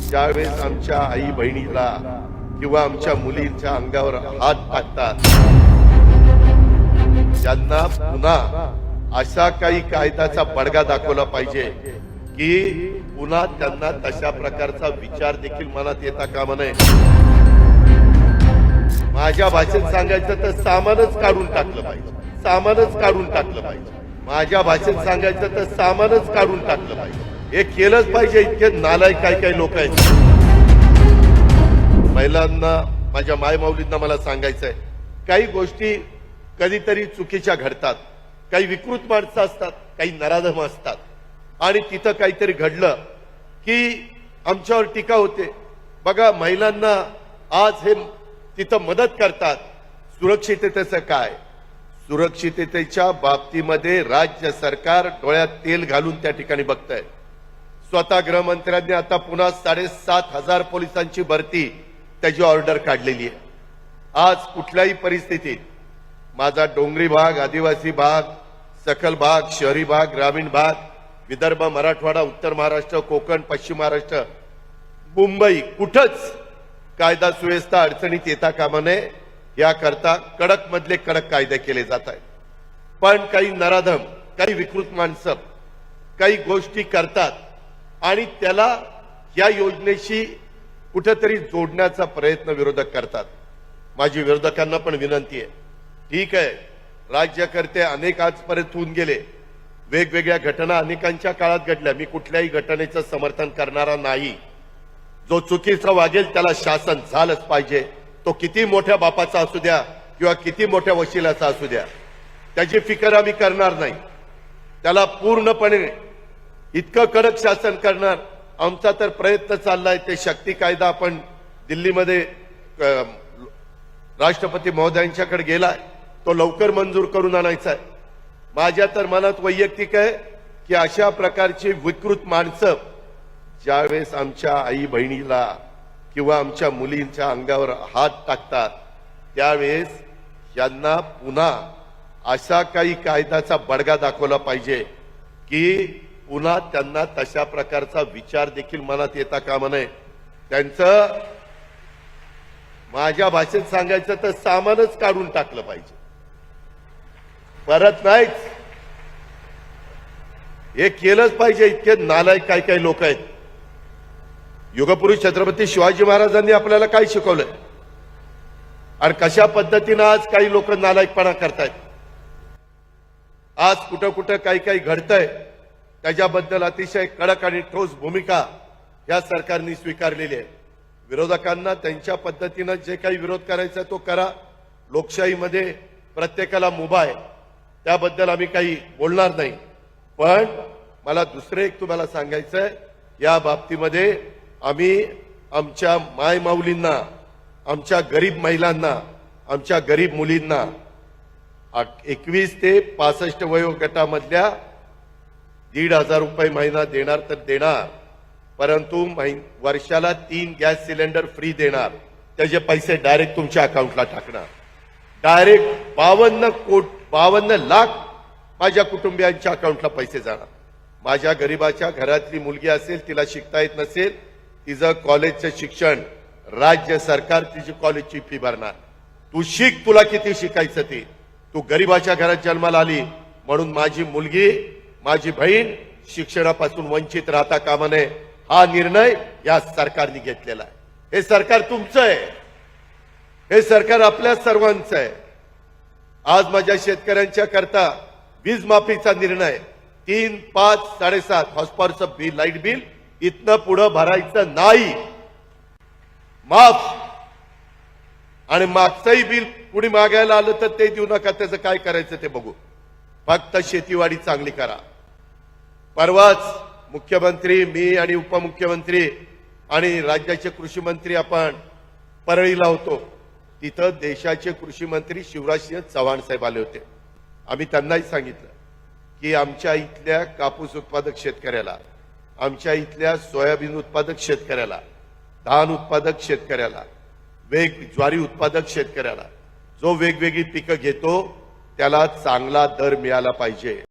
ज्यावेळेस आमच्या आई बहिणीला किंवा आमच्या मुलींच्या अंगावर हात टाकतात त्यांना पुन्हा असा काही कायद्याचा बडगा दाखवला पाहिजे की पुन्हा त्यांना तशा प्रकारचा विचार देखील मनात येता कामा नये. माझ्या भाषेत सांगायचं तर सामानच काढून टाकलं पाहिजे. सामानच काढून टाकलं पाहिजे. माझ्या भाषेत सांगायचं तर सामानच काढून टाकलं पाहिजे. हे केलंच पाहिजे इतके नालायक काही काही लोक आहेत. महिलांना माझ्या मायमाऊलींना मला सांगायचं आहे काही गोष्टी कधीतरी चुकीच्या घडतात. काही विकृत माणसं असतात काही नराधम असतात. आणि तिथं काहीतरी घडलं की आमच्यावर टीका होते. बघा महिलांना आज हे तिथं मदत करतात. सुरक्षिततेचं काय? सुरक्षिततेच्या बाबतीमध्ये राज्य सरकार डोळ्यात तेल घालून त्या ठिकाणी बघताय. स्वतः गृहमंत्र्यांनी आता पुन्हा साडेसात हजार पोलिसांची भरती त्याची ऑर्डर काढलेली आहे. आज कुठल्याही परिस्थितीत माझा डोंगरी भाग आदिवासी भाग सखल भाग शहरी भाग ग्रामीण भाग विदर्भ मराठवाडा उत्तर महाराष्ट्र कोकण पश्चिम महाराष्ट्र मुंबई कुठंच कायदा सुव्यवस्था अडचणीत येता कामा नये. याकरता कडक मधले कडक कायदे केले जात आहेत. पण काही नराधम काही विकृत माणसं काही गोष्टी करतात आणि त्याला या योजनेशी कुठेतरी जोडण्याचा प्रयत्न विरोधक करतात. माझी विरोधकांना पण विनंती आहे. ठीक आहे. राज्यकर्ते अनेक आजपर्यंत होऊन गेले. वेगवेगळ्या घटना अनेकांच्या काळात घडल्या. मी कुठल्याही घटनेचं समर्थन करणारा नाही. जो चुकीचा वागेल त्याला शासन झालंच पाहिजे. तो किती मोठ्या बापाचा असू द्या किंवा किती मोठ्या वशिलाचा असू द्या. त्याची फिकर आम्ही करणार नाही. त्याला पूर्णपणे इतकं कडक शासन करणार. आमचा तर प्रयत्न चाललाय ते शक्ती कायदा आपण दिल्लीमध्ये राष्ट्रपती महोदयांच्याकडे गेलाय तो लवकर मंजूर करून आणायचा आहे माझ्या तर मनात वैयक्तिक आहे की अशा प्रकारची विकृत माणसं ज्यावेळेस आमच्या आई बहिणीला किंवा आमच्या मुलींच्या अंगावर हात टाकतात त्यावेळेस यांना पुन्हा असा काही कायद्याचा बडगा दाखवला पाहिजे की पुन्हा त्यांना तशा प्रकारचा विचार देखील मनात येता कामा नये. त्यांचं माझ्या भाषेत सांगायचं तर सामानच काढून टाकलं पाहिजे. परत नाहीच. हे केलंच पाहिजे इतके नालायक काही काही लोक आहेत. युगपुरुष छत्रपती शिवाजी महाराजांनी आपल्याला काय शिकवलंय? आणि कशा पद्धतीनं आज काही लोक नालायकपणा करतायत? आज कुठं कुठं काही काही घडतंय? त्याच्याबद्दल अतिशय कडक आणि ठोस भूमिका या सरकारने स्वीकारलेली आहे. विरोधकांना त्यांच्या पद्धतीनं जे काही विरोध करायचा तो करा. लोकशाहीमध्ये प्रत्येकाला मुभा आहे. त्याबद्दल आम्ही काही बोलणार नाही. पण मला दुसरं एक तुम्हाला सांगायचं आहे. या बाबतीमध्ये आम्ही आमच्या मायमाऊलींना आमच्या गरीब महिलांना आमच्या गरीब मुलींना एकवीस ते पासष्ट वयोगटामधल्या दीड हजार रुपये महिना देणार तर देणार. परंतु वर्षाला तीन गॅस सिलेंडर फ्री देणार. त्याचे पैसे डायरेक्ट तुमच्या अकाउंटला टाकणार. डायरेक्ट बावन्न कोट बावन्न लाख माझ्या कुटुंबियांच्या अकाउंटला पैसे जाणार. माझ्या गरीबाच्या घरातली मुलगी असेल तिला शिकता येत नसेल तिचं कॉलेजचं शिक्षण राज्य सरकार तिची कॉलेजची फी भरणार. तू शिक तुला किती शिकायचं ते. तू गरीबाच्या घरात जन्माला आली म्हणून माझी मुलगी माझी बहीण शिक्षणापासून वंचित राहता कामा नये. हा निर्णय या सरकारने घेतलेला आहे. हे सरकार तुमचं आहे. हे सरकार आपल्या सर्वांचं आहे. आज माझ्या शेतकऱ्यांच्या करता वीज माफीचा निर्णय. तीन पाच साडेसात हॉस्पॉरचं बिल लाइट बिल इथनं पुढं भरायचं नाही. माफ. आणि मागचंही बिल कुणी मागायला आलं तर ते देऊ नका. त्याचं काय करायचं ते बघू. फक्त शेतीवाडी चांगली करा. परवाच मुख्यमंत्री मी आणि उपमुख्यमंत्री आणि राज्याचे कृषी मंत्री आपण परळीला होतो. तिथं देशाचे कृषी मंत्री शिवराजसिंह चव्हाण साहेब आले होते. आम्ही त्यांनाही सांगितलं की आमच्या इथल्या कापूस उत्पादक शेतकऱ्याला आमच्या इथल्या सोयाबीन उत्पादक शेतकऱ्याला धान उत्पादक शेतकऱ्याला वेग ज्वारी उत्पादक शेतकऱ्याला जो वेगवेगळी पिकं घेतो त्याला चांगला दर मिळाला पाहिजे.